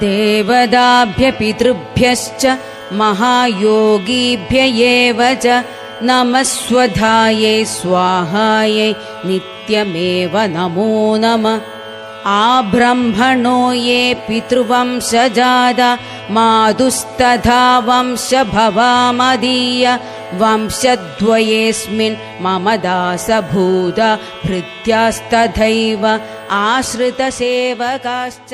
देवदाभ्यपितृभ्यश्च महायोगीभ्य एव च नमः स्वधायै स्वाहायै नित्यमेव नमो नमः। आब्रह्मणो ये पितृवंशजादा मातुस्तथा वंशभवामदीय वंशद्वयेऽस्मिन् मम दासभूता भृत्यास्तथैव आश्रितसेवकाश्च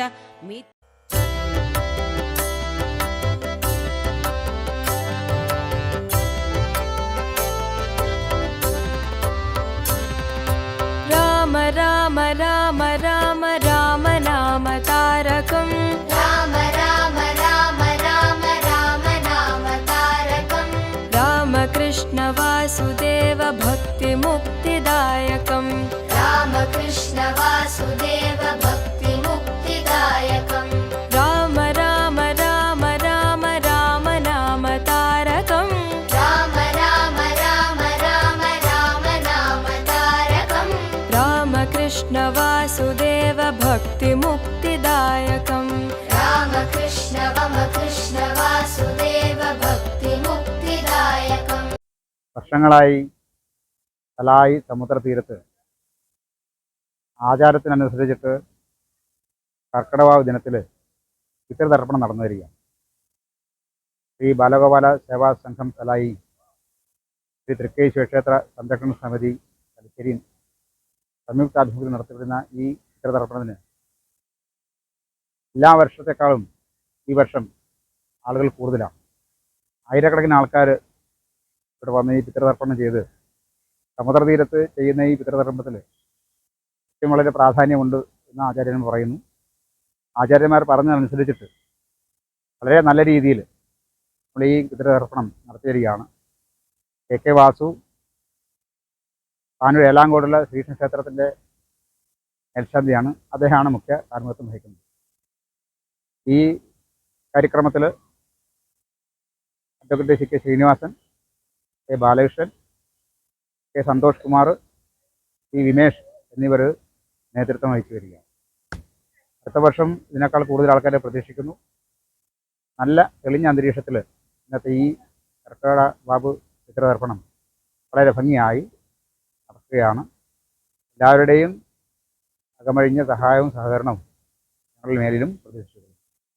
वासुदेव भक्तिमुक्तिदायकम् रामकृष्ण वासुदेव भक्तिमुक्तिदायकम् राम राम राम राम राम नाम तारकम्। राम राम राम राम राम नाम तारकम्। रामकृष्ण वासुदेव भक्तिमुक्तिदायकम् रामकृष्ण मम कृष्ण वासुदेव വർഷങ്ങളായി തലായി സമുദ്രതീരത്ത് ആചാരത്തിനനുസരിച്ചിട്ട് കർക്കിടവാവ് ദിനത്തിൽ പിതൃതർപ്പണം നടന്നു വരികയാണ് ശ്രീ ബാലഗോപാല സേവാ സംഘം തലായി ശ്രീ തൃക്കേശ്വര ക്ഷേത്ര സംരക്ഷണ സമിതി തലശ്ശേരി സംയുക്താഭിമുഖ്യം നടത്തിവരുന്ന ഈ ചിത്രതർപ്പണത്തിന് എല്ലാ വർഷത്തെക്കാളും ഈ വർഷം ആളുകൾ കൂടുതലാണ്. ആയിരക്കണക്കിന് ആൾക്കാർ ഇവിടെ വന്ന് ഈ പിതൃതർപ്പണം ചെയ്ത് സമുദ്രതീരത്ത് ചെയ്യുന്ന ഈ പിതൃതർപ്പണത്തിൽ ഏറ്റവും വളരെ പ്രാധാന്യമുണ്ട് എന്ന് ആചാര്യൻ പറയുന്നു. ആചാര്യന്മാർ പറഞ്ഞതനുസരിച്ചിട്ട് വളരെ നല്ല രീതിയിൽ നമ്മൾ ഈ പിതൃതർപ്പണം വരികയാണ് കെ കെ വാസു താനൂർ ഏലാങ്കോടുള്ള ശ്രീകൃഷ്ണ ക്ഷേത്രത്തിന്റെ മേൽശാന്തിയാണ് അദ്ദേഹമാണ് മുഖ്യ കാർമ്മികത്വം വഹിക്കുന്നത്. ഈ കാര്യക്രമത്തിൽ advocate C K Sreenivasan K Balakrishnan K Santhosh Kumar P Vimesh എന്നിവർ നേതൃത്വം വഹിച്ചു വരികയാണ്. അടുത്ത വർഷം ഇതിനേക്കാൾ കൂടുതൽ ആൾക്കാരെ പ്രതീക്ഷിക്കുന്നു. നല്ല തെളിഞ്ഞ അന്തരീക്ഷത്തിൽ ഇന്നത്തെ ഈ കർക്കട ബാബു ചിത്രതർപ്പണം വളരെ ഭംഗിയായി നടക്കുകയാണ്. എല്ലാവരുടെയും അകമഴിഞ്ഞ സഹായവും സഹകരണവും ഞങ്ങളുടെ മേലിലും പ്രതീക്ഷിച്ചു